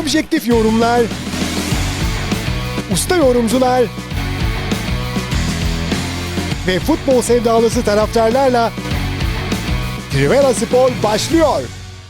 Objektif yorumlar, usta yorumcular ve futbol sevdalısı taraftarlarla Trivela Spor başlıyor.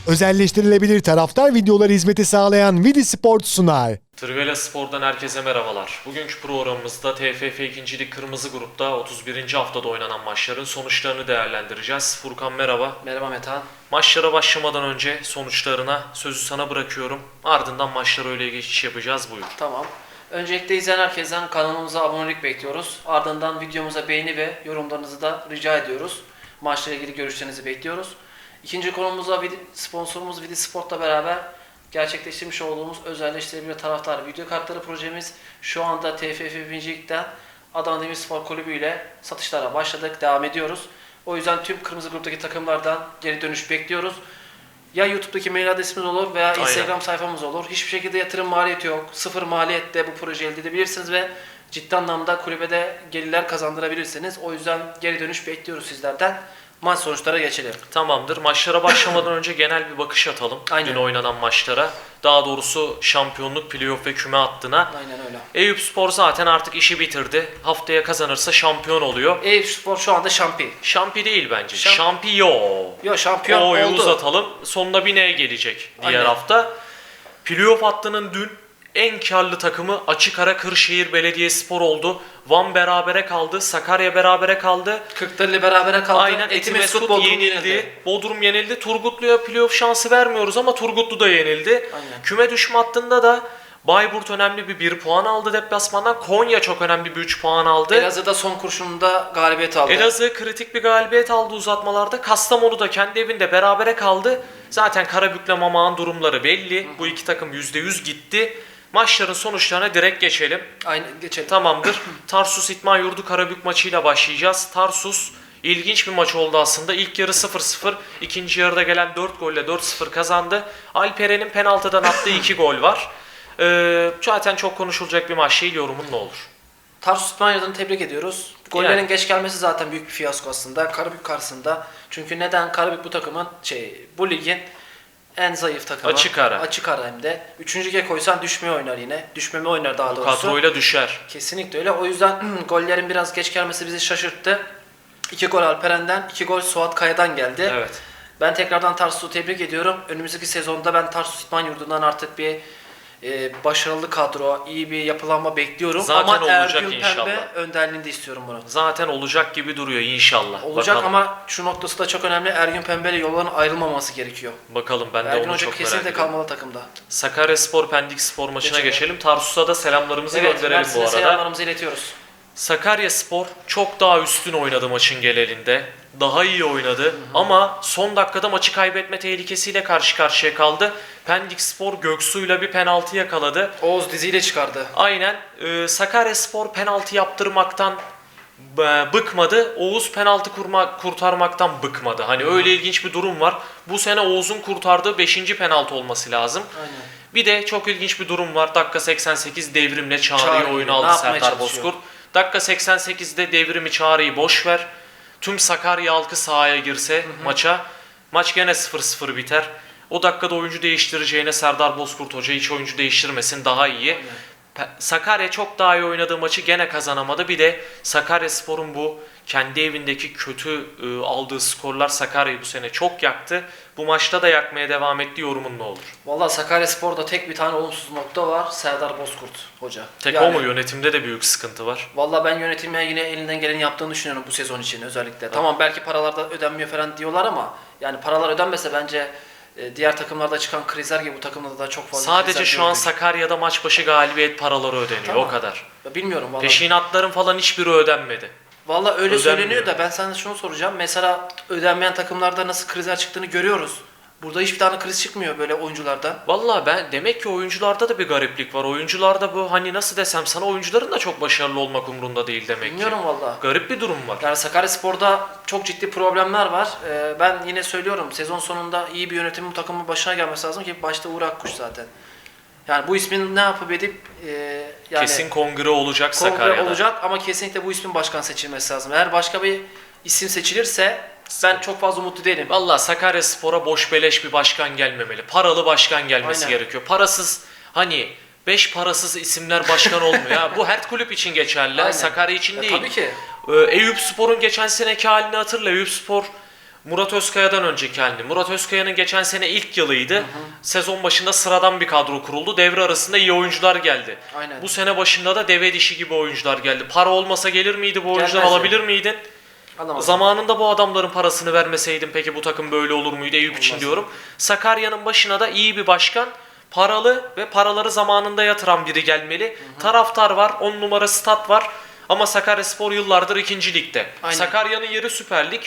Özelleştirilebilir taraftar videoları hizmeti sağlayan Vidi Sport sunar. Trivela Spor'dan herkese merhabalar. Bugünkü programımızda TFF 2. Lig Kırmızı Grup'ta 31. haftada oynanan maçların sonuçlarını değerlendireceğiz. Furkan merhaba. Merhaba Metehan. Maçlara başlamadan önce sonuçlarına sözü sana bırakıyorum. Ardından maçlara öyle geçiş yapacağız. Buyur. Tamam. Öncelikle izleyen herkesten kanalımıza abonelik bekliyoruz. Ardından videomuza beğeni ve yorumlarınızı da rica ediyoruz. Maçla ilgili görüşlerinizi bekliyoruz. İkinci konumuzda sponsorumuz Vidi Sport'la beraber gerçekleştirmiş olduğumuz özelleştirebilir taraftar video kartları projemiz şu anda TFF 1. Lig'den Adana Demirspor Kulübü ile satışlara başladık, devam ediyoruz. O yüzden tüm kırmızı gruptaki takımlardan geri dönüş bekliyoruz. Ya YouTube'daki mail adresimiz olur veya Aynen. Instagram sayfamız olur. Hiçbir şekilde yatırım maliyeti yok. Sıfır maliyette bu projeyi elde edebilirsiniz ve ciddi anlamda kulübede gelirler kazandırabilirsiniz. O yüzden geri dönüş bekliyoruz sizlerden. Maç sonuçlara geçelim. Tamamdır. Maçlara başlamadan önce genel bir bakış atalım. Aynen. Dün oynanan maçlara. Daha doğrusu şampiyonluk, playoff ve küme hattına. Aynen öyle. Eyüp Spor zaten artık işi bitirdi. Haftaya kazanırsa şampiyon oluyor. Eyüp Spor şu anda şampiyon. Şampi değil bence. Şamp- Şampiyon. Yok şampiyon O'yu oldu. uzatalım. Sonunda bir neye gelecek diğer Aynen. hafta. Playoff hattının dün en karlı takımı Açık Ara Kırşehir Belediyespor oldu. Van berabere kaldı. Sakarya berabere kaldı. Kırklareli berabere kaldı. Aynen Etimesgut yenildi. Bodrum yenildi. Turgutlu'ya playoff şansı vermiyoruz ama Turgutlu da yenildi. Aynen. Küme düşme hattında da Bayburt önemli bir 1 puan aldı deplasmandan. Konya çok önemli bir 3 puan aldı. Elazığ'da son kurşununda galibiyet aldı. Elazığ kritik bir galibiyet aldı uzatmalarda. Kastamonu da kendi evinde berabere kaldı. Zaten Karabük'le Mamağ'ın durumları belli. Bu iki takım %100 gitti. Maçların sonuçlarına direkt geçelim. Aynen geçelim. Tamamdır. Tarsus İtman Yurdu Karabük maçıyla başlayacağız. Tarsus ilginç bir maç oldu aslında. İlk yarı 0-0, ikinci yarıda gelen 4 golle 4-0 kazandı. Alperen'in penaltıdan attığı 2 gol var. Ee, zaten çok konuşulacak bir maç değil. Yorumun ne olur? Tarsus İspanya'dan tebrik ediyoruz. Gollerin Yani. geç gelmesi zaten büyük bir fiyasko aslında. Karabük karşısında. Çünkü neden? Karabük bu takımın şey bu ligin en zayıf takımı. Açık ara. Açık ara hem de. Üçüncü lige koysan düşmeye oynar yine. Düşmeme oynar daha doğrusu. kadroyla düşer. Kesinlikle öyle. O yüzden gollerin biraz geç gelmesi bizi şaşırttı. İki gol Alperen'den, iki gol Suat Kaya'dan geldi. Evet. Ben tekrardan Tarsus'u tebrik ediyorum. Önümüzdeki sezonda ben Tarsus İtman Yurdu'ndan artık bir e, başarılı kadro, iyi bir yapılanma bekliyorum. Zaten ama olacak Ergün inşallah. Pembe önderliğinde istiyorum bunu. Zaten olacak gibi duruyor inşallah. Olacak Bakalım. ama şu noktası da çok önemli. Ergün Pembe ile yolların ayrılmaması gerekiyor. Bakalım ben de Ergün onu Hoca çok merak kesinlikle ediyorum. kalmalı takımda. Sakaryaspor Pendik Spor maçına Geçelim. geçelim. Tarsus'a da selamlarımızı Evet, gönderelim bu Mersin'e arada. selamlarımızı iletiyoruz. Sakaryaspor çok daha üstün oynadı maçın genelinde. Daha iyi oynadı ama son dakikada maçı kaybetme tehlikesiyle karşı karşıya kaldı. Pendik Spor Göksu'yla bir penaltı yakaladı. Oğuz diziyle çıkardı. Aynen e, Sakaryaspor penaltı yaptırmaktan bıkmadı. Oğuz penaltı kurma, kurtarmaktan bıkmadı. Hani öyle ilginç bir durum var. Bu sene Oğuz'un kurtardığı 5. penaltı olması lazım. Aynen. Bir de çok ilginç bir durum var. Dakika 88 devrimle Çağrı'yı Çağrı oyuna aldı Serdar? Bozkurt. Dakika 88'de devrimi Çağrı'yı boş ver. Tüm Sakarya halkı sahaya girse maça maç gene 0-0 biter. O dakikada oyuncu değiştireceğine Serdar Bozkurt Hoca hiç oyuncu değiştirmesin daha iyi. Pe- Sakarya çok daha iyi oynadığı maçı gene kazanamadı. Bir de Sakaryaspor'un bu kendi evindeki kötü e, aldığı skorlar Sakarya'yı bu sene çok yaktı. Bu maçta da yakmaya devam etti. Yorumun ne olur? Valla Sakaryaspor'da tek bir tane olumsuz nokta var. Serdar Bozkurt hoca. Tek Yani- o mu? Yönetimde de büyük sıkıntı var. Valla ben yönetime yine elinden geleni yaptığını düşünüyorum bu sezon için özellikle. Tamam belki paralar da ödenmiyor falan diyorlar ama yani paralar ödenmese bence diğer takımlarda çıkan krizler gibi bu takımda da çok fazla Sadece şu an. Sakarya'da maç başı galibiyet paraları ödeniyor. Tamam. O kadar. Ya Bilmiyorum valla. Peşinatların falan hiçbiri ödenmedi. Valla öyle ödenmiyor. söyleniyor da ben sana şunu soracağım. Mesela ödenmeyen takımlarda nasıl krizler çıktığını görüyoruz. Burada hiçbir tane kriz çıkmıyor böyle oyunculardan. Vallahi ben demek ki oyuncularda da bir gariplik var. Oyuncularda bu hani nasıl desem sana oyuncuların da çok başarılı olmak umurunda değil demek ki. Bilmiyorum valla. Garip bir durum var. Yani Sakaryaspor'da çok ciddi problemler var. Ee, ben yine söylüyorum sezon sonunda iyi bir yönetimin bu takımın başına gelmesi lazım ki başta Uğur Akkuş zaten. Yani bu ismin ne yapıp edip e, yani Kesin kongre olacak kongre Sakarya'da. olacak ama kesinlikle bu ismin başkan seçilmesi lazım. Eğer başka bir isim seçilirse ben çok fazla umutlu değilim. Vallahi Sakaryaspor'a boş beleş bir başkan gelmemeli. Paralı başkan gelmesi Aynen. gerekiyor. Parasız hani beş parasız isimler başkan olmuyor. ya. Bu her kulüp için geçerli. Aynen. Sakarya için Ya değil. tabii ki. Ee, Eyüp Spor'un geçen seneki halini hatırla. Eyüp Spor Murat Özkaya'dan önceki halini. Murat Özkaya'nın geçen sene ilk yılıydı. Sezon başında sıradan bir kadro kuruldu. Devre arasında iyi oyuncular geldi. Aynen. Bu sene başında da deve dişi gibi oyuncular geldi. Para olmasa gelir miydi bu oyuncular Gelmezdi. alabilir miydin? Anlamadım. Zamanında bu adamların parasını vermeseydin peki bu takım böyle olur muydu Eyüp için Olmaz. diyorum. Sakarya'nın başına da iyi bir başkan, paralı ve paraları zamanında yatıran biri gelmeli. Taraftar var, 10 numara stat var. Ama Sakaryaspor yıllardır ikinci ligde. Aynen. Sakarya'nın yeri Süper Lig.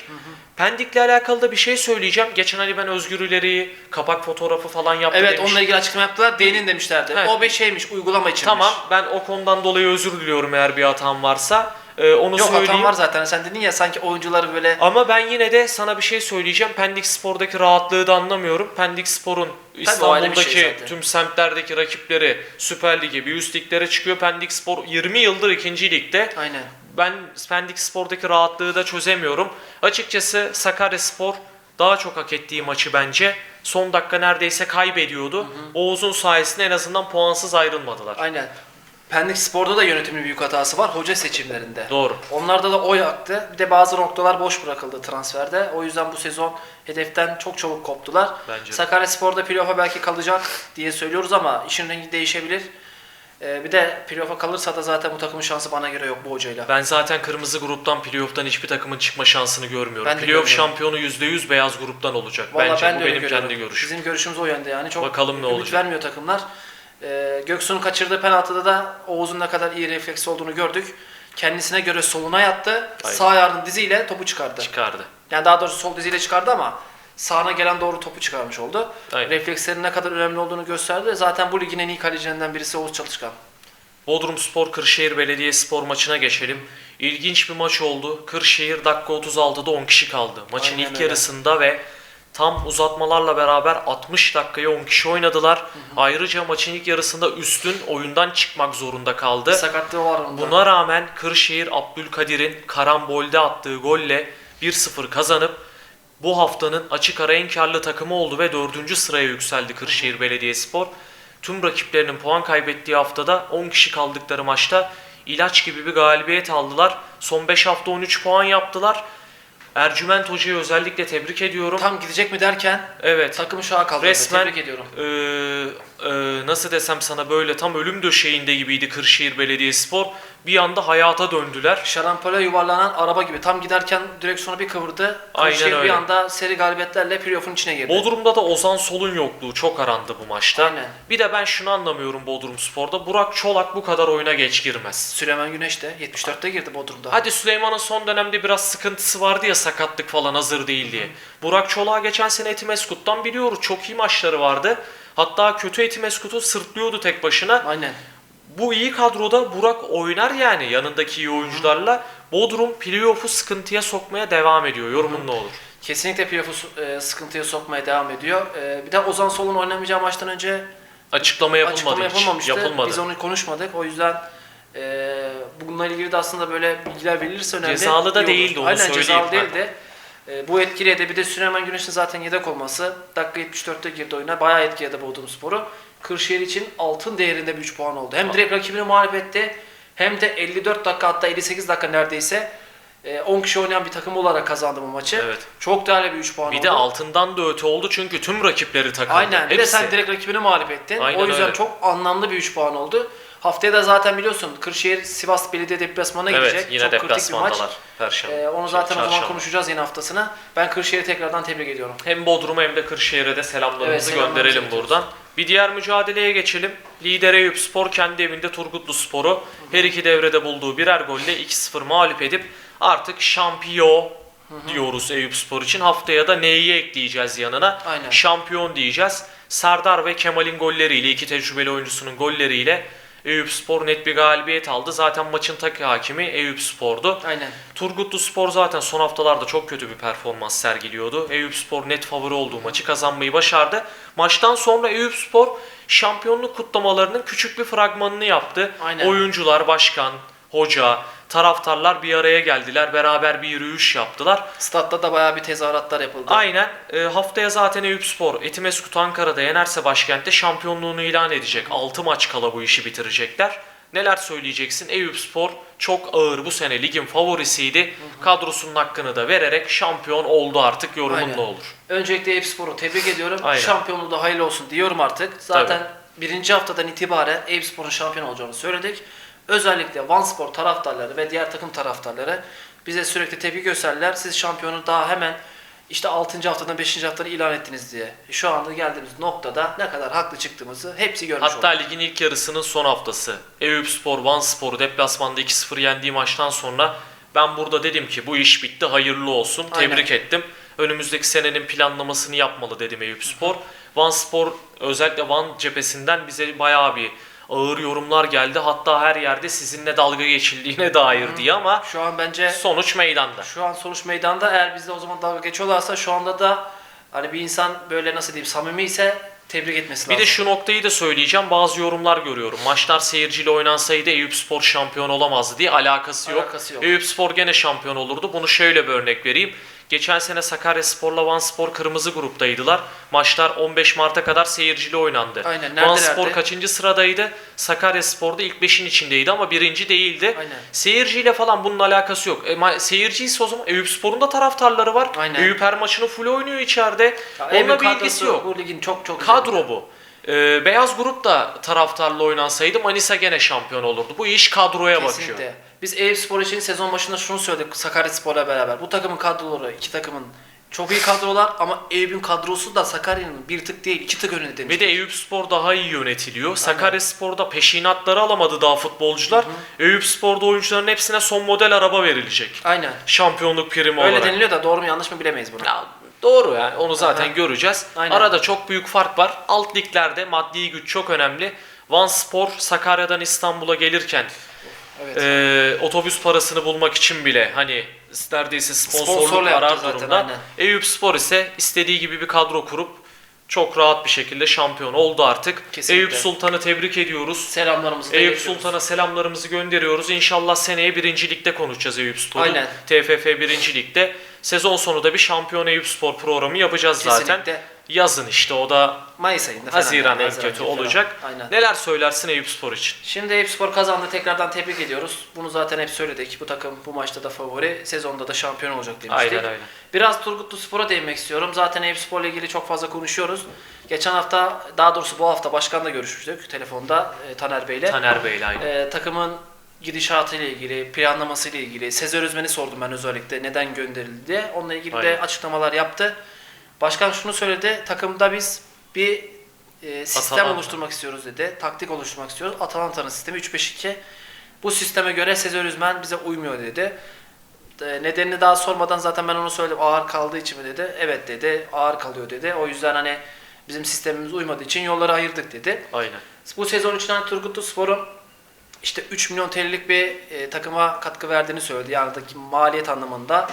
Pendik'le alakalı da bir şey söyleyeceğim. Geçen hani ben Özgür İleri'yi kapak fotoğrafı falan yaptı Evet demiş. onunla ilgili açıklama yaptılar. Değinin demişlerdi. Evet. O bir şeymiş, uygulama içinmiş. Tamam ben o konudan dolayı özür diliyorum eğer bir hatam varsa. Ee, onu Yok söyleyeyim. hatan var zaten. Sen dedin ya sanki oyuncuları böyle Ama ben yine de sana bir şey söyleyeceğim. Pendik Spor'daki rahatlığı da anlamıyorum. Pendik Spor'un İstanbul'daki şey tüm semtlerdeki rakipleri Süper Lig'e, bir üst liglere çıkıyor. Pendik Spor 20 yıldır ikinci ligde. aynen. Ben Pendik Spor'daki rahatlığı da çözemiyorum. Açıkçası Sakarya Spor daha çok hak ettiği maçı bence. Son dakika neredeyse kaybediyordu. Oğuz'un sayesinde en azından puansız ayrılmadılar. Aynen. Pendik Spor'da da yönetimin büyük hatası var hoca seçimlerinde. Doğru. Onlarda da oy aktı. Bir de bazı noktalar boş bırakıldı transferde. O yüzden bu sezon hedeften çok çabuk koptular. Bence de. Sakaryaspor'da playoff'a belki kalacak diye söylüyoruz ama işin rengi değişebilir. Ee, bir de playoff'a kalırsa da zaten bu takımın şansı bana göre yok bu hocayla. Ben zaten kırmızı gruptan playoff'tan hiçbir takımın çıkma şansını görmüyorum. Ben de Playoff görmüyorum. şampiyonu %100 beyaz gruptan olacak. Vallahi Bence ben bu öyle benim görüyorum. kendi görüşüm. Bizim görüşümüz o yönde yani. Çok Bakalım ne ümit olacak. vermiyor takımlar. Ee, Göksu'nun kaçırdığı penaltıda da Oğuz'un ne kadar iyi refleks olduğunu gördük. Kendisine göre soluna yattı. Aynen. Sağ ayağının diziyle topu çıkardı. Çıkardı. Yani daha doğrusu sol diziyle çıkardı ama sağına gelen doğru topu çıkarmış oldu. Aynen. Reflekslerin ne kadar önemli olduğunu gösterdi. Zaten bu ligin en iyi kalecilerinden birisi Oğuz Çalışkan. Bodrum Spor Kırşehir Belediye Spor maçına geçelim. İlginç bir maç oldu. Kırşehir dakika 36'da 10 kişi kaldı. Maçın Aynen ilk öyle. yarısında ve tam uzatmalarla beraber 60 dakikaya 10 kişi oynadılar. Ayrıca maçın ilk yarısında üstün oyundan çıkmak zorunda kaldı. Sakatlığı var onda. Buna rağmen Kırşehir Abdülkadir'in karambolde attığı golle 1-0 kazanıp bu haftanın açık ara en karlı takımı oldu ve 4. sıraya yükseldi Kırşehir Belediyespor. Tüm rakiplerinin puan kaybettiği haftada 10 kişi kaldıkları maçta ilaç gibi bir galibiyet aldılar. Son 5 hafta 13 puan yaptılar. Ercüment Hoca'yı özellikle tebrik ediyorum. Tam gidecek mi derken evet. takımı an kaldırdı. Resmen Tebrik ediyorum. eee, eee, nasıl desem sana böyle tam ölüm döşeğinde gibiydi Kırşehir Belediyespor. Bir anda hayata döndüler. Şarampole yuvarlanan araba gibi. Tam giderken direksiyonu bir kıvırdı. Aynen Kırşehir bir öyle. anda seri galibiyetlerle playoff'un içine girdi. Bodrum'da da Ozan Sol'un yokluğu çok arandı bu maçta. Aynen. Bir de ben şunu anlamıyorum Bodrum Spor'da. Burak Çolak bu kadar oyuna geç girmez. Süleyman Güneş de 74'te girdi Bodrum'da. Hadi Süleyman'ın son dönemde biraz sıkıntısı vardı ya sakatlık falan hazır değil diye. Burak Çolak'ı geçen sene Etimeskut'tan biliyoruz. Çok iyi maçları vardı. Hatta kötü Etimeskut'u sırtlıyordu tek başına. Aynen. Bu iyi kadroda Burak oynar yani yanındaki iyi oyuncularla. Bodrum playoff'u sıkıntıya sokmaya devam ediyor. Yorumun ne olur? Kesinlikle playoff'u e, sıkıntıya sokmaya devam ediyor. E, bir de Ozan Sol'un oynamayacağı maçtan önce Açıklama yapılmadı açıklama hiç. yapılmamıştı. Yapılmadı. Biz onu konuşmadık. O yüzden e, bununla ilgili de aslında böyle bilgiler verilirse önemli. Cezalı da değildi, onu Aynen söyleyeyim. cezalı değildi. E, bu etkiledi. Bir de Süleyman Güneş'in zaten yedek olması. Dakika 74'te girdi oyuna. Bayağı etkiledi Bodrum Sporu. Kırşehir için altın değerinde bir 3 puan oldu. Hem direkt rakibini mağlup etti. Hem de 54 dakika hatta 58 dakika neredeyse e, 10 kişi oynayan bir takım olarak kazandı bu maçı. Evet. Çok değerli bir 3 puan Bir oldu. de altından da öte oldu çünkü tüm rakipleri takıldı. Aynen. Bir de Hepsi. sen direkt rakibini mağlup ettin. Aynen o yüzden öyle. çok anlamlı bir 3 puan oldu. Haftaya da zaten biliyorsun Kırşehir Sivas Belediye deplasmanına Evet gidecek. yine çok kritik bir maç. Perşembe. Ee, onu zaten o zaman çarşamba. konuşacağız yine haftasına. Ben Kırşehir'i tekrardan tebrik ediyorum. Hem Bodrum'a hem de Kırşehir'e de selamlarımızı Evet, gönderelim buradan. Bir diğer mücadeleye geçelim. Lider Eyüp Spor kendi evinde Turgutlu Spor'u her iki devrede bulduğu birer golle 2-0 mağlup edip artık şampiyon diyoruz Eyüp Spor için. Haftaya da neyi ekleyeceğiz yanına? Aynen. Şampiyon diyeceğiz. Serdar ve Kemal'in golleriyle, iki tecrübeli oyuncusunun golleriyle Eyüp Spor net bir galibiyet aldı. Zaten maçın tek hakimi Eyüp Spor'du. Aynen. Turgutlu Spor zaten son haftalarda çok kötü bir performans sergiliyordu. Eyüp Spor net favori olduğu maçı kazanmayı başardı. Maçtan sonra Eyüp Spor şampiyonluk kutlamalarının küçük bir fragmanını yaptı. Aynen. Oyuncular, başkan, hoca, taraftarlar bir araya geldiler. Beraber bir yürüyüş yaptılar. Statta da bayağı bir tezahüratlar yapıldı. Aynen. E, haftaya zaten Eyüp Spor Etimeskut Ankara'da yenerse başkentte şampiyonluğunu ilan edecek. 6 maç kala bu işi bitirecekler. Neler söyleyeceksin? Eyüp Spor çok ağır bu sene ligin favorisiydi. Kadrosunun hakkını da vererek şampiyon oldu artık yorumun Aynen. ne olur? Öncelikle Eyüp Spor'u tebrik ediyorum. Aynen. Şampiyonluğu da hayırlı olsun diyorum artık. Zaten birinci haftadan itibaren Eyüp Spor'un şampiyon olacağını söyledik. Özellikle Van Spor taraftarları ve diğer takım taraftarları bize sürekli tepki gösterdiler. Siz şampiyonu daha hemen işte 6. haftadan 5. haftadan ilan ettiniz diye. Şu anda geldiğimiz noktada ne kadar haklı çıktığımızı hepsi görmüş Hatta oldu. ligin ilk yarısının son haftası. Eyüp Spor, Van Spor'u deplasmanda 2-0 yendiği maçtan sonra ben burada dedim ki bu iş bitti hayırlı olsun. Aynen. Tebrik ettim. Önümüzdeki senenin planlamasını yapmalı dedim Eyüp Spor. Van Spor özellikle Van cephesinden bize bayağı bir ağır yorumlar geldi. Hatta her yerde sizinle dalga geçildiğine dair diye ama Şu an bence sonuç meydanda. Şu an sonuç meydanda eğer bizde o zaman dalga geçiyorlarsa şu anda da hani bir insan böyle nasıl diyeyim samimi ise tebrik etmesi Bir lazım. de şu noktayı da söyleyeceğim. Bazı yorumlar görüyorum. Maçlar seyirciyle oynansaydı Eyüp Spor şampiyon olamazdı diye alakası yok. Alakası yok. Eyüp Spor gene şampiyon olurdu. Bunu şöyle bir örnek vereyim. Geçen sene Sakarya Spor'la Van Spor kırmızı gruptaydılar. Maçlar 15 Mart'a kadar seyirciyle oynandı. Aynen, Van? Spor kaçıncı sıradaydı? Sakarya Spor'da ilk 5'in içindeydi ama birinci değildi. Aynen. Seyirciyle falan bunun alakası yok. E, seyirci ise o zaman Eyüp Spor'un da taraftarları var. Aynen. Eyüp her maçını full oynuyor içeride. Ya Onunla bir ilgisi yok. Bu ligin çok çok. Kadro bu. Ee, beyaz grup da taraftarla oynansaydı Manisa gene şampiyon olurdu. Bu iş kadroya bakıyor. Kesinlikle. Biz Eyüp Spor için sezon başında şunu söyledik Sakarya Spor'la beraber. Bu takımın kadroları, iki takımın çok iyi kadrolar ama Eyüp'ün kadrosu da Sakarya'nın bir tık değil, iki tık önünde demiş. Ve de Eyüp Spor daha iyi yönetiliyor. Sakarya Spor'da peşinatları alamadı daha futbolcular. Eyüp Spor'da oyuncuların hepsine son model araba verilecek. Aynen. Şampiyonluk primi Öyle olarak. deniliyor da doğru mu yanlış mı bilemeyiz bunu. Ya, doğru yani onu zaten Aha. göreceğiz. Aynen. Arada çok büyük fark var. Alt liglerde maddi güç çok önemli. Van Spor Sakarya'dan İstanbul'a gelirken Evet. Ee, otobüs parasını bulmak için bile hani neredeyse sponsorluk Sponsorla arar zaten, durumda. aynen. Eyüp Spor ise istediği gibi bir kadro kurup çok rahat bir şekilde şampiyon oldu artık. Kesinlikle. Eyüp Sultan'ı tebrik ediyoruz. Selamlarımızı Eyüp. Sultan'a selamlarımızı gönderiyoruz. İnşallah seneye birincilikte konuşacağız Eyüp Spor'u. Aynen. TFF birincilikte. Sezon sonu da bir şampiyon Eyüp Spor programı yapacağız zaten. Yazın işte o da Mayıs ayında falan. Haziran en kötü falan. olacak. Aynen. Neler söylersin Eyüp Spor için? Şimdi Eyüp Spor kazandı. Tekrardan tebrik ediyoruz. Bunu zaten hep söyledik. Bu takım bu maçta da favori. Sezonda da şampiyon olacak demiştik. Aynen aynen. Biraz Turgutlu Spor'a değinmek istiyorum. Zaten Eyüp Spor'la ilgili çok fazla konuşuyoruz. Geçen hafta, daha doğrusu bu hafta başkanla görüşmüştük telefonda e, Taner Bey'le. Taner Bey'le aynen. E, takımın gidişatıyla ilgili, planlaması ile ilgili, Sezer Özmen'i sordum ben özellikle neden gönderildi diye. Onunla ilgili de Aynen. açıklamalar yaptı. Başkan şunu söyledi, takımda biz bir e, sistem Atalanta. oluşturmak istiyoruz dedi. Taktik oluşturmak istiyoruz. Atalanta'nın sistemi 3-5-2. Bu sisteme göre Sezer Özmen bize uymuyor dedi. E, nedenini daha sormadan zaten ben onu söyledim. Ağır kaldığı için mi dedi. Evet dedi. Ağır kalıyor dedi. O yüzden hani bizim sistemimiz uymadığı için yolları ayırdık dedi. Aynen. Bu sezon için hani Turgutlu Spor'un işte 3 milyon TL'lik bir e, takıma katkı verdiğini söyledi. Yani maliyet anlamında.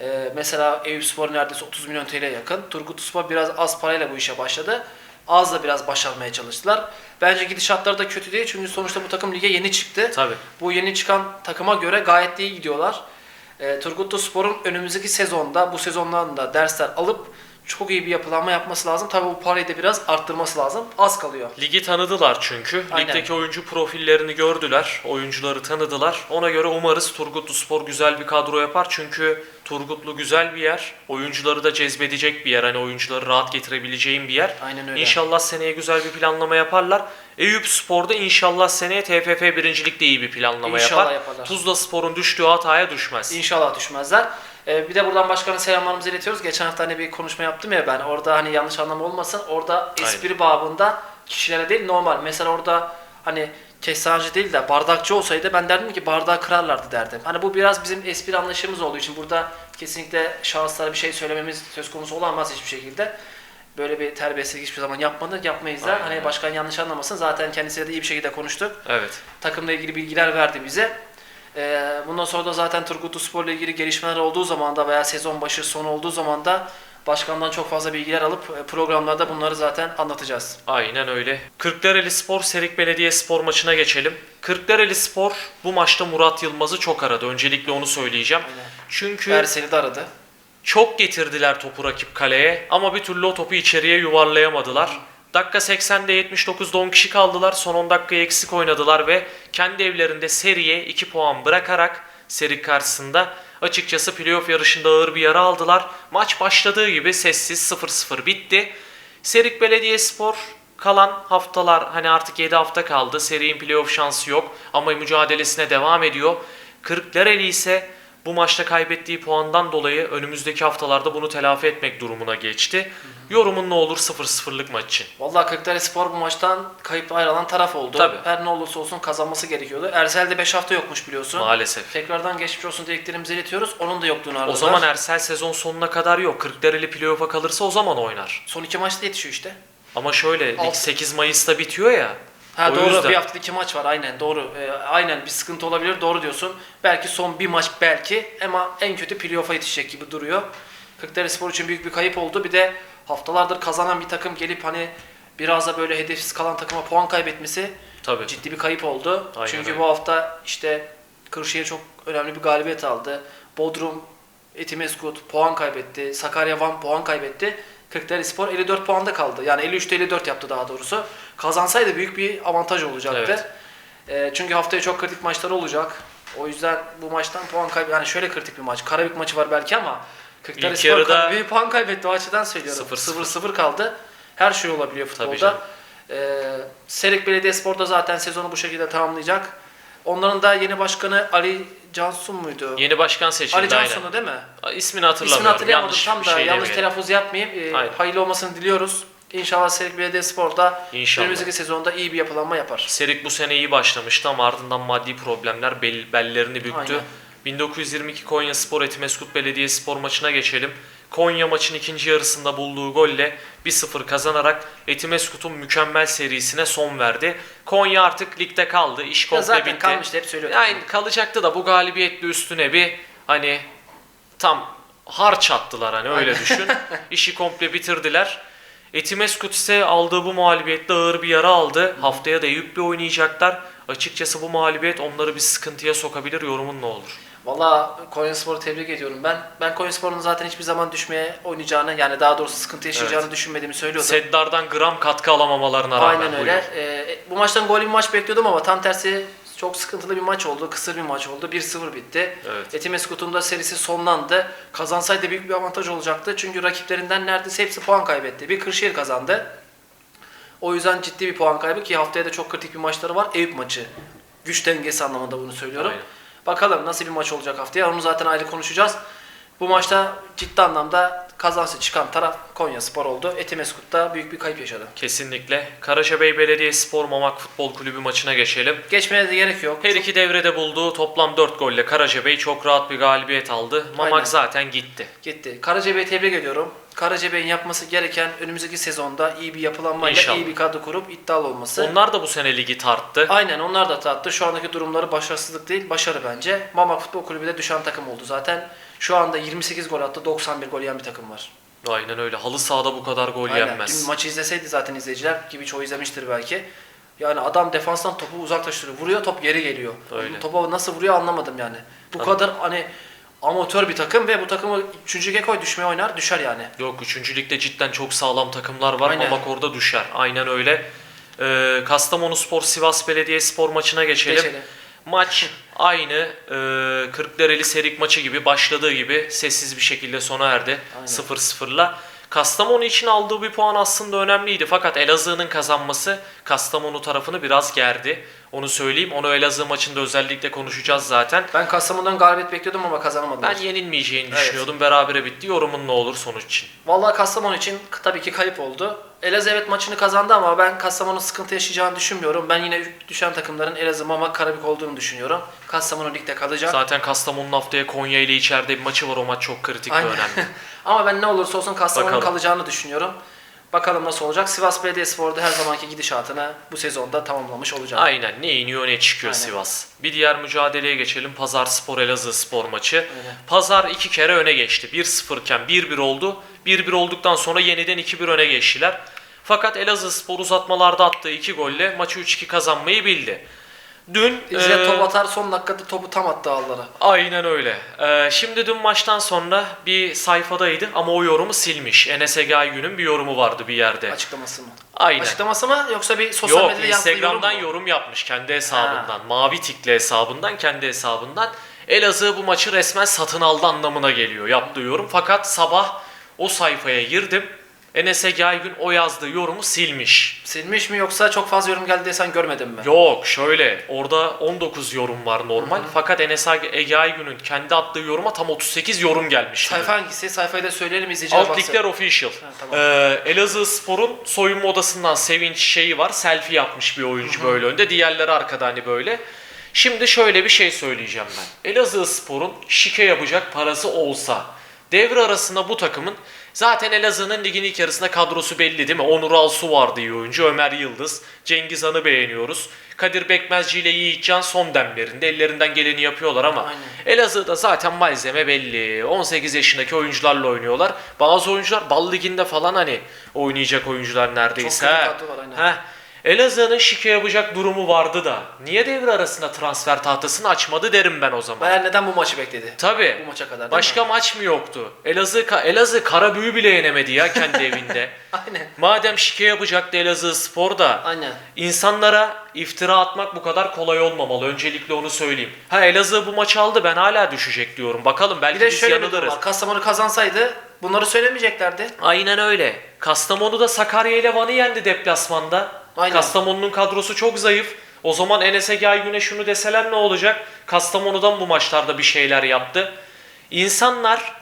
E, mesela Eyüp Spor neredeyse 30 milyon TL'ye yakın. Turgutlu Spor biraz az parayla bu işe başladı. Az da biraz başarmaya çalıştılar. Bence gidişatları da kötü değil çünkü sonuçta bu takım lige yeni çıktı. Tabii. Bu yeni çıkan takıma göre gayet iyi gidiyorlar. E, Turgutlu Spor'un önümüzdeki sezonda, bu sezondan da dersler alıp çok iyi bir yapılanma yapması lazım. Tabii bu parayı da biraz arttırması lazım. Az kalıyor. Ligi tanıdılar çünkü. Aynen. Ligdeki oyuncu profillerini gördüler. Oyuncuları tanıdılar. Ona göre umarız Turgutlu Spor güzel bir kadro yapar. Çünkü Turgutlu güzel bir yer. Oyuncuları da cezbedecek bir yer. Hani oyuncuları rahat getirebileceğin bir yer. Aynen öyle. İnşallah seneye güzel bir planlama yaparlar. Eyüp Spor'da inşallah seneye TFF birincilikte iyi bir planlama İnşallah yapar. yaparlar. Tuzla Spor'un düştüğü hataya düşmez. İnşallah düşmezler. Ee, bir de buradan başkanın selamlarımızı iletiyoruz. Geçen hafta hani bir konuşma yaptım ya ben. Orada hani yanlış anlama olmasın. Orada espri babında kişilere değil normal. Mesela orada hani kestancı değil de bardakçı olsaydı ben derdim ki bardağı kırarlardı derdim. Hani bu biraz bizim espri anlayışımız olduğu için burada kesinlikle şahıslara bir şey söylememiz söz konusu olamaz hiçbir şekilde. Böyle bir terbiyesizlik hiçbir zaman yapmadık, yapmayız da. Aynen Hani başkan yanlış anlamasın. Zaten kendisiyle de iyi bir şekilde konuştuk Evet. takımla ilgili bilgiler verdi bize. Ee, bundan sonra da zaten Turgutlu Spor'la ilgili gelişmeler olduğu zaman da veya sezon başı sonu olduğu zaman da başkandan çok fazla bilgiler alıp e, programlarda bunları zaten anlatacağız. Aynen öyle. Kırklareli Spor Serik Belediye Spor maçına geçelim. Kırklareli Spor bu maçta Murat Yılmaz'ı çok aradı. Öncelikle onu söyleyeceğim. Aynen. Çünkü Ersel'i de aradı. çok getirdiler topu rakip kaleye ama bir türlü o topu içeriye yuvarlayamadılar. Dakika 80'de 79'da 10 kişi kaldılar. Son 10 dakikayı eksik oynadılar ve kendi evlerinde seriye 2 puan bırakarak seri karşısında açıkçası playoff yarışında ağır bir yara aldılar. Maç başladığı gibi sessiz 0-0 bitti. Serik Belediyespor kalan haftalar hani artık 7 hafta kaldı. Serinin playoff şansı yok ama mücadelesine devam ediyor. Kırklareli ise bu maçta kaybettiği puandan dolayı önümüzdeki haftalarda bunu telafi etmek durumuna geçti. Yorumun ne olur 0-0'lık maç için? Vallahi Kırklareli Spor bu maçtan kayıp ayrılan taraf oldu. Tabii. Her ne olursa olsun kazanması gerekiyordu. Ersel de 5 hafta yokmuş biliyorsun. Maalesef. Tekrardan geçmiş olsun dileklerimizi iletiyoruz. Onun da yokluğunu aradılar. O zaman Ersel sezon sonuna kadar yok. Kırklareli playoff'a kalırsa o zaman oynar. Son iki maçta yetişiyor işte. Ama şöyle lig Alt- 8 Mayıs'ta bitiyor ya. Ha O doğru yüzden. bir haftada iki maç var aynen doğru. Ee, aynen bir sıkıntı olabilir doğru diyorsun. Belki son bir maç belki ama en kötü playoff'a yetişecek gibi duruyor. Kırklareli Spor için büyük bir kayıp oldu. Bir de haftalardır kazanan bir takım gelip hani biraz da böyle hedefsiz kalan takıma puan kaybetmesi Tabii. ciddi bir kayıp oldu. Aynen Çünkü öyle. bu hafta işte Kırşehir çok önemli bir galibiyet aldı. Bodrum, Etimeskut puan kaybetti. Sakarya Van puan kaybetti. Kırklareli Spor 54 puanda kaldı. Yani 53'te 54 yaptı daha doğrusu. Kazansaydı büyük bir avantaj olacaktı. Evet. Ee, çünkü haftaya çok kritik maçlar olacak. O yüzden bu maçtan puan kaybı yani şöyle kritik bir maç. Karabük maçı var belki ama Kırklareli İlk Spor Karabük'e puan kaybetti o açıdan söylüyorum. 0-0. 0-0 kaldı. Her şey olabiliyor Tabii futbolda. Ee, Serik Belediyespor da zaten sezonu bu şekilde tamamlayacak. Onların da yeni başkanı Ali Cansun muydu? Yeni başkan seçildi Ali. Cansun'u değil mi? İsmini hatırlamıyorum. İsmini hatırlayamadım yanlış tam da şey yanlış telaffuz yapmayayım. Ee, Aynen. hayırlı olmasını diliyoruz. İnşallah Serik Belediyespor da İnşallah. önümüzdeki sezonda iyi bir yapılanma yapar. Serik bu sene iyi başlamıştı ama ardından maddi problemler bel- bellerini büktü. Aynen. 1922 Konya Spor Etimeskut Belediyespor maçına geçelim. Konya maçın ikinci yarısında bulduğu golle 1-0 kazanarak Etimeskut'un mükemmel serisine son verdi. Konya artık ligde kaldı. İş komple zaten bitti. kalmıştı hep söylüyordum. Yani kalacaktı da bu galibiyetle üstüne bir hani tam harç attılar hani öyle Aynen. düşün. İşi komple bitirdiler. Etimeskut ise aldığı bu mağlubiyetle ağır bir yara aldı. Haftaya da Eyüp'le oynayacaklar. Açıkçası bu mağlubiyet onları bir sıkıntıya sokabilir. Yorumun ne olur? Valla Konyaspor'u tebrik ediyorum ben. Ben Konyaspor'un zaten hiçbir zaman düşmeye oynayacağını yani daha doğrusu sıkıntı yaşayacağını Evet. düşünmediğimi söylüyordum. Seddar'dan gram katkı alamamalarına rağmen. Aynen öyle. Ee, bu maçtan gol bir maç bekliyordum ama tam tersi çok sıkıntılı bir maç oldu. Kısır bir maç oldu. 1-0 bitti. Evet. Etimeskut'un da serisi sonlandı. Kazansaydı büyük bir avantaj olacaktı. Çünkü rakiplerinden neredeyse hepsi puan kaybetti. Bir Kırşehir kazandı. O yüzden ciddi bir puan kaybı ki haftaya da çok kritik bir maçları var. Eyüp maçı. Güç dengesi anlamında bunu söylüyorum. Aynen. Bakalım nasıl bir maç olacak haftaya. Onu zaten ayrı konuşacağız. Bu maçta ciddi anlamda kazansı çıkan taraf Konya Spor oldu. Etimeskut da büyük bir kayıp yaşadı. Kesinlikle. Karacabey Belediyespor Mamak Futbol Kulübü maçına geçelim. Geçmeye de gerek yok. Her iki devrede bulduğu toplam 4 golle Karacabey çok rahat bir galibiyet aldı. Mamak Aynen. zaten gitti. Gitti. Karacabey'i tebrik ediyorum. Karacabey'in yapması gereken önümüzdeki sezonda iyi bir yapılanmayla İnşallah. iyi bir kadro kurup iddialı olması. Onlar da bu sene ligi tarttı. Aynen onlar da tattı. Şu andaki durumları başarısızlık değil, başarı bence. Mamak Futbol Kulübü de düşen takım oldu zaten. Şu anda 28 gol attı, 91 gol yiyen bir takım var. Aynen öyle. Halı sahada bu kadar gol Aynen. yenmez. Dün maçı izleseydi zaten izleyiciler gibi çoğu izlemiştir belki. Yani adam defanstan topu uzaklaştırıyor. Vuruyor top geri geliyor. Öyle. Topa nasıl vuruyor anlamadım yani. Bu Tabii. kadar hani amatör bir takım ve bu takımı 3. lige koy düşmeye oynar düşer yani. Yok 3. ligde cidden çok sağlam takımlar var. Aynen. Mamak orada düşer. Aynen öyle. Ee, Kastamonu Spor Sivas Belediyespor maçına geçelim. Geçelim. Maç aynı e, Kırklareli Serik maçı gibi başladığı gibi sessiz bir şekilde sona erdi. Aynen. 0-0'la. Kastamonu için aldığı bir puan aslında önemliydi. Fakat Elazığ'ın kazanması Kastamonu tarafını biraz gerdi. Onu söyleyeyim. Onu Elazığ maçında özellikle konuşacağız zaten. Ben Kastamonu'dan galibiyet bekliyordum ama kazanamadım. Ben yenilmeyeceğini Evet. düşünüyordum. Berabere bitti. Yorumun ne olur sonuç için? Vallahi Kastamonu için tabii ki kayıp oldu. Elazığ evet maçını kazandı ama ben Kastamonu sıkıntı yaşayacağını düşünmüyorum. Ben yine düşen takımların Elazığ, Mamak, Karabük olduğunu düşünüyorum. Kastamonu ligde kalacak. Zaten Kastamonu'nun haftaya Konya ile içeride bir maçı var. O maç çok kritik Aynen. ve önemli. ama ben ne olursa olsun Kastamonu'nun Bakalım. kalacağını düşünüyorum. Bakalım nasıl olacak. Sivas Belediyespor da her zamanki gidişatını bu sezonda tamamlamış olacak. Aynen ne iniyor ne çıkıyor Aynen. Sivas. Bir diğer mücadeleye geçelim. Pazar Spor Elazığ Spor maçı. Öyle. Pazar iki kere öne geçti. 1-0 iken 1-1 oldu. 1-1 olduktan sonra yeniden 2-1 öne geçtiler. Fakat Elazığ Spor uzatmalarda attığı iki golle maçı 3-2 kazanmayı bildi. Dün İzzet e, top atar son dakikada topu tam attı ağlara. Aynen öyle. Ee, şimdi dün maçtan sonra bir sayfadaydı ama o yorumu silmiş. Enes Egayü'nün bir yorumu vardı bir yerde. Açıklaması mı? Aynen. Açıklaması mı yoksa bir sosyal Yok medyada yazdığı Instagram'dan yorum mu? yorum yapmış kendi hesabından. Mavi tikli hesabından kendi hesabından. Elazığ bu maçı resmen satın aldı anlamına geliyor yaptığı yorum. Fakat sabah o sayfaya girdim. Enes Egayün o yazdığı yorumu silmiş. Silmiş mi yoksa çok fazla yorum geldi diye sen görmedin mi? Yok şöyle orada 19 yorum var normal. Fakat Enes Egayün'ün kendi attığı yoruma tam 38 yorum gelmiş. Sayfa hangisi? Sayfayı da söyleyelim izleyiciler Alt. Ligler Official. tamam. Ee, Elazığ Spor'un soyunma odasından sevinç şeyi var. Selfie yapmış bir oyuncu böyle önde. Diğerleri arkada hani böyle. Şimdi şöyle bir şey söyleyeceğim ben. Elazığ Spor'un şike yapacak parası olsa devre arasında bu takımın zaten Elazığ'ın ligin ilk yarısında kadrosu belli değil mi? Onur Alsu vardı iyi oyuncu. Ömer Yıldız. Cengiz Han'ı beğeniyoruz. Kadir Bekmezci ile Yiğitcan son demlerinde ellerinden geleni yapıyorlar ama Aynen. Elazığ'da zaten malzeme belli. 18 yaşındaki oyuncularla oynuyorlar. Bazı oyuncular bal liginde falan hani oynayacak oyuncular neredeyse. Çok ha. var, aynen. Elazığ'ın şike yapacak durumu vardı da. Niye devre arasında transfer tahtasını açmadı derim ben o zaman. Bayer neden bu maçı bekledi? Tabii. Bu maça kadar Başka mi? maç mı yoktu? Elazığ Elazığ kara büyü bile yenemedi ya kendi evinde. Aynen. Madem şike yapacaktı Elazığ Spor da Aynen. İnsanlara iftira atmak bu kadar kolay olmamalı. Öncelikle onu söyleyeyim. Ha Elazığ bu maçı aldı ben hala düşecek diyorum. Bakalım belki Bir de biz şöyle bir durum yanılırız. var. Kastamonu kazansaydı bunları söylemeyeceklerdi. Aynen öyle. Kastamonu da Sakarya ile Van'ı yendi deplasmanda. Aynen. Kastamonu'nun kadrosu çok zayıf. O zaman Enes Egay Güne şunu deseler ne olacak? Kastamonu'dan bu maçlarda bir şeyler yaptı. İnsanlar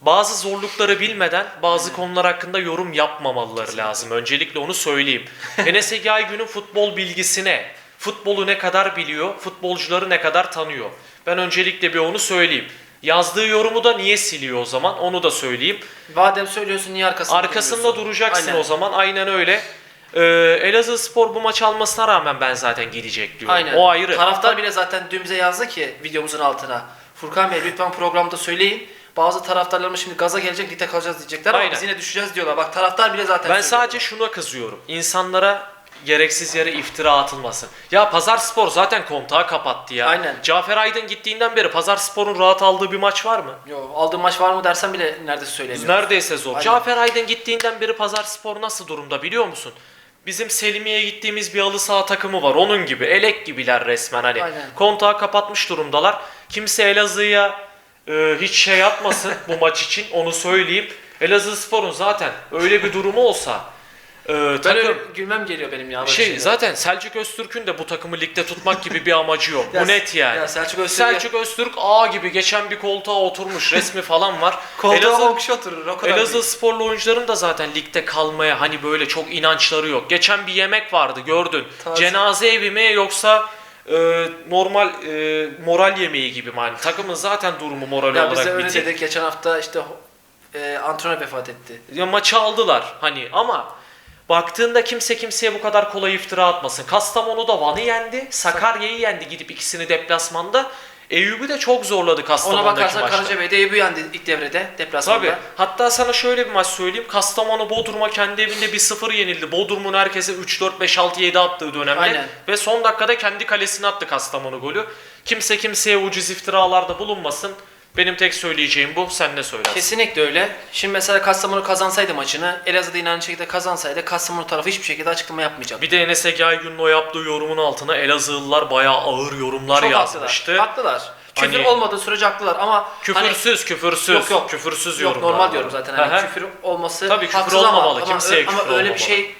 bazı zorlukları bilmeden bazı konular hakkında yorum yapmamalıları lazım. Öncelikle onu söyleyeyim. Enes Egay Gün'ün futbol bilgisine, futbolu ne kadar biliyor, futbolcuları ne kadar tanıyor. Ben öncelikle bir onu söyleyeyim. Yazdığı yorumu da niye siliyor o zaman onu da söyleyeyim. Madem söylüyorsun niye arkasında Arkasında duracaksın Aynen. o zaman. Aynen öyle. Ee, Elazığ Spor bu maç almasına rağmen ben zaten gidecek diyorum. Aynen. O ayrı. Taraftar bile zaten dün bize yazdı ki videomuzun altına. Furkan Bey lütfen programda söyleyin. Bazı taraftarlarımız şimdi gaza gelecek, ligde kalacağız diyecekler ama Aynen. biz yine düşeceğiz diyorlar. Bak taraftar bile zaten ben sadece şuna kızıyorum. İnsanlara gereksiz yere iftira atılmasın. Ya Pazar Spor zaten kontağı kapattı ya. Aynen. Cafer Aydın gittiğinden beri Pazar Spor'un rahat aldığı bir maç var mı? Yo, aldığın maç var mı dersen bile neredeyse söylemiyor. Neredeyse zor. Aynen. Cafer Aydın gittiğinden beri Pazar Spor nasıl durumda biliyor musun? Bizim Selimiye'ye gittiğimiz bir halı saha takımı var. Onun gibi. Elek gibiler resmen hani. Aynen. Kontağı kapatmış durumdalar. Kimse Elazığ'a e, hiç şey yapmasın bu maç için. Onu söyleyeyim. Elazığ Spor'un zaten öyle bir durumu olsa e, Ben takım öyle gülmem geliyor benim ya. şey zaten Selçuk Öztürk'ün de bu takımı ligde tutmak gibi bir amacı yok. Ya- bu net yani. ya Selçuk Öztürk- Selçuk Öztürk A gibi geçen bir koltuğa oturmuş resmi falan var. Koltuğa Elazığ- okşa oturur. O kadar Elazığ değil. sporlu oyuncuların da zaten ligde kalmaya hani böyle çok inançları yok. Geçen bir yemek vardı gördün. Taze. Cenaze evi mi yoksa e, normal e, moral yemeği gibi mi? Hani takımın zaten durumu moral Ya biz de olarak öyle bitik. dedik. Geçen hafta işte e, antrenör vefat etti. Ya maçı aldılar hani ama baktığında kimse kimseye bu kadar kolay iftira atmasın. Kastamonu da Van'ı yendi, Sakarya'yı yendi gidip ikisini deplasmanda. Eyüp'ü de çok zorladı Ona Kastamonu'daki bakarsan maçta. Karacabey'de Eyüp'ü yendi ilk devrede deplasmanda. Tabii. Hatta sana şöyle bir maç söyleyeyim. Kastamonu Bodrum'a kendi evinde 1-0 yenildi. Bodrum'un herkese 3-4-5-6-7 attığı dönemde. Aynen. Ve son dakikada kendi kalesine attı Kastamonu golü. Kimse kimseye ucuz iftiralarda bulunmasın. Benim tek söyleyeceğim bu. Sen ne söylersin? Kesinlikle öyle. Şimdi mesela Kastamonu kazansaydı maçını, Elazığ'da yine aynı şekilde kazansaydı Kastamonu tarafı hiçbir şekilde açıklama yapmayacaktı. Bir de Enes Egaygun'un o yaptığı yorumun altına Elazığlılar bayağı ağır yorumlar Çok yazmıştı. haklılar. Haklılar. Küfür Hani- olmadığı sürece haklılar ama hani- Küfürsüz, küfürsüz. Yok, yok. Küfürsüz yok yorumlar. normal diyorum zaten. Hani Hı hı. küfür olması Tabii küfür haksız ama- olmamalı, ama, kimseye ama küfür öyle olmamalı. bir şey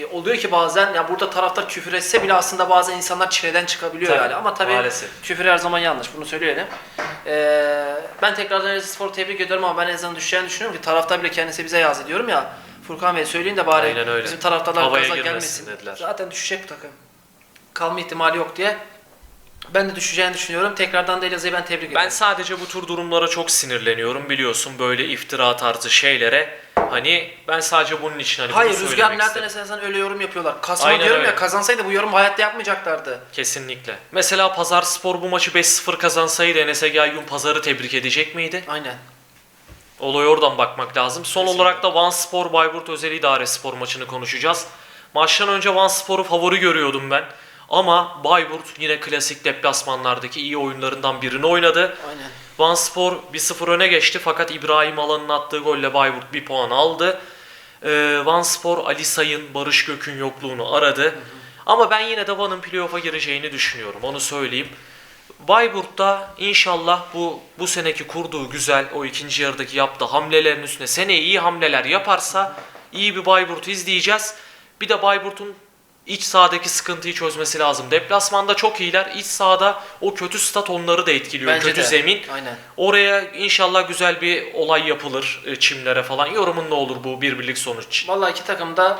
e, oluyor ki bazen ya burada taraftar küfür etse bile aslında bazen insanlar çileden çıkabiliyor Tabii, yani ama tabii maalesef. küfür her zaman yanlış bunu söyleyelim. Ee, ben tekrardan Elazığ Spor'u tebrik ediyorum ama ben en azından düşeceğini düşünüyorum ki taraftar bile kendisi bize yazdı diyorum ya. Furkan Bey söyleyin de bari Aynen öyle. bizim taraftarlar Havaya gaza girmesin gelmesin. dediler. Zaten düşecek bu takım. Kalma ihtimali yok diye. Ben de düşeceğini düşünüyorum. Tekrardan da Elazığ'ı ben tebrik ediyorum. Ben sadece bu tür durumlara çok sinirleniyorum biliyorsun böyle iftira tarzı şeylere. Hani ben sadece bunun için hani Hayır Rüzgar nereden esasen öyle yorum yapıyorlar. Kasma Aynen diyorum öyle. ya kazansaydı bu yorum hayatta yapmayacaklardı. Kesinlikle. Mesela Pazar Spor bu maçı 5-0 kazansaydı Enes Egaygun Pazar'ı tebrik edecek miydi? Aynen. Olaya oradan bakmak lazım. Son Kesinlikle. olarak da Van Spor Bayburt Özel İdare Spor maçını konuşacağız. Maçtan önce Van Spor'u favori görüyordum ben. Ama Bayburt yine klasik deplasmanlardaki iyi oyunlarından birini oynadı. Aynen. Vanspor 1-0 öne geçti fakat İbrahim Alan'ın attığı golle Bayburt bir puan aldı. Ee, Vanspor Ali Sayın, Barış Gök'ün yokluğunu aradı. Ama ben yine de Van'ın playoff'a gireceğini düşünüyorum. Onu söyleyeyim. Bayburt'ta inşallah bu bu seneki kurduğu güzel o ikinci yarıdaki yaptığı hamlelerin üstüne seneye iyi hamleler yaparsa iyi bir Bayburt'u izleyeceğiz. Bir de Bayburt'un iç sahadaki sıkıntıyı çözmesi lazım. Deplasmanda çok iyiler. İç sahada o kötü stat onları da etkiliyor. Bence kötü de. zemin. Aynen. Oraya inşallah güzel bir olay yapılır e, çimlere falan. Yorumun ne olur bu bir birlik sonuç? Vallahi iki takım da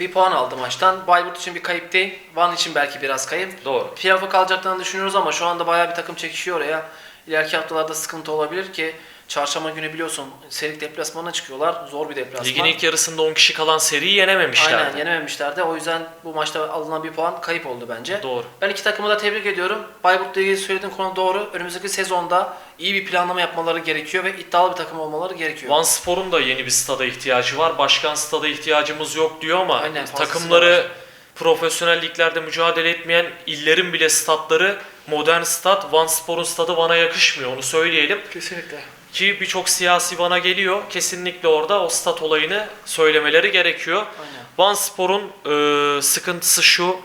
bir puan aldı maçtan. Bayburt için bir kayıp değil. Van için belki biraz kayıp. Doğru. Playoff'a kalacaklarını düşünüyoruz ama şu anda bayağı bir takım çekişiyor oraya. İleriki haftalarda sıkıntı olabilir ki çarşamba günü biliyorsun Serik deplasmanına çıkıyorlar. Zor bir deplasman. Ligin ilk yarısında 10 kişi kalan seriyi yenememişlerdi. Aynen yenememişlerdi. O yüzden bu maçta alınan bir puan kayıp oldu bence. Doğru. Ben iki takımı da tebrik ediyorum. Bayburt'la ilgili söylediğin konu doğru. Önümüzdeki sezonda iyi bir planlama yapmaları gerekiyor ve iddialı bir takım olmaları gerekiyor. Van Spor'un da yeni bir stada ihtiyacı var. Başkan stada ihtiyacımız yok diyor ama Aynen, takımları var. profesyonel liglerde mücadele etmeyen illerin bile statları modern stat. Van Spor'un stadı Van'a yakışmıyor onu söyleyelim. Kesinlikle. Ki birçok siyasi Van'a geliyor. Kesinlikle orada o stat olayını söylemeleri gerekiyor. Van Spor'un e, sıkıntısı şu.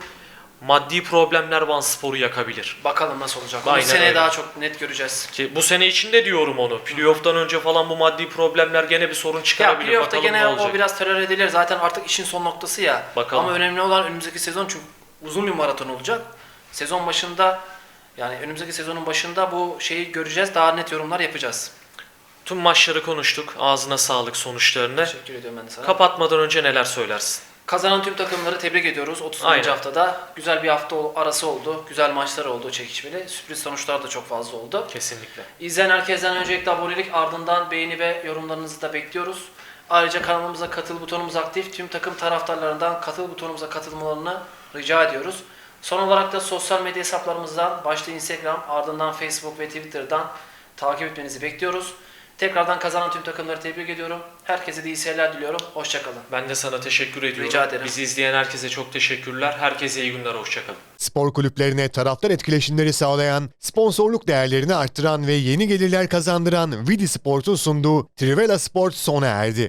Maddi problemler Van Spor'u yakabilir. Bakalım nasıl olacak. Onu Aynen seneye öyle. daha çok net göreceğiz. Ki bu sene içinde diyorum onu. Playoff'tan önce falan bu maddi problemler gene bir sorun Ya çıkarabilir. playoff'ta Bakalım gene ne olacak. o biraz terör edilir. Zaten artık işin son noktası ya. Bakalım. Ama önemli olan önümüzdeki sezon çünkü uzun bir maraton olacak. Sezon başında yani önümüzdeki sezonun başında bu şeyi göreceğiz. Daha net yorumlar yapacağız. Tüm maçları konuştuk. Ağzına sağlık sonuçlarını. Teşekkür ediyorum ben de sana. Kapatmadan önce neler söylersin? Kazanan tüm takımları tebrik ediyoruz. 30. Aynen. haftada güzel bir hafta arası oldu. Güzel maçlar oldu çekişmeli. Sürpriz sonuçlar da çok fazla oldu. Kesinlikle. İzleyen herkesten öncelikle abonelik ardından beğeni ve yorumlarınızı da bekliyoruz. Ayrıca kanalımıza katıl butonumuz aktif. Tüm takım taraftarlarından katıl butonumuza katılmalarını rica ediyoruz. Son olarak da sosyal medya hesaplarımızdan başta Instagram ardından Facebook ve Twitter'dan takip etmenizi bekliyoruz. Tekrardan kazanan tüm takımları tebrik ediyorum. Herkese de iyi seyirler diliyorum. Hoşçakalın. Ben de sana teşekkür ediyorum. Rica ederim. Bizi izleyen herkese çok teşekkürler. Herkese iyi günler. Hoşçakalın. Spor kulüplerine taraftar etkileşimleri sağlayan, sponsorluk değerlerini arttıran ve yeni gelirler kazandıran Vidi Sport'un sunduğu Trivela Sport sona erdi.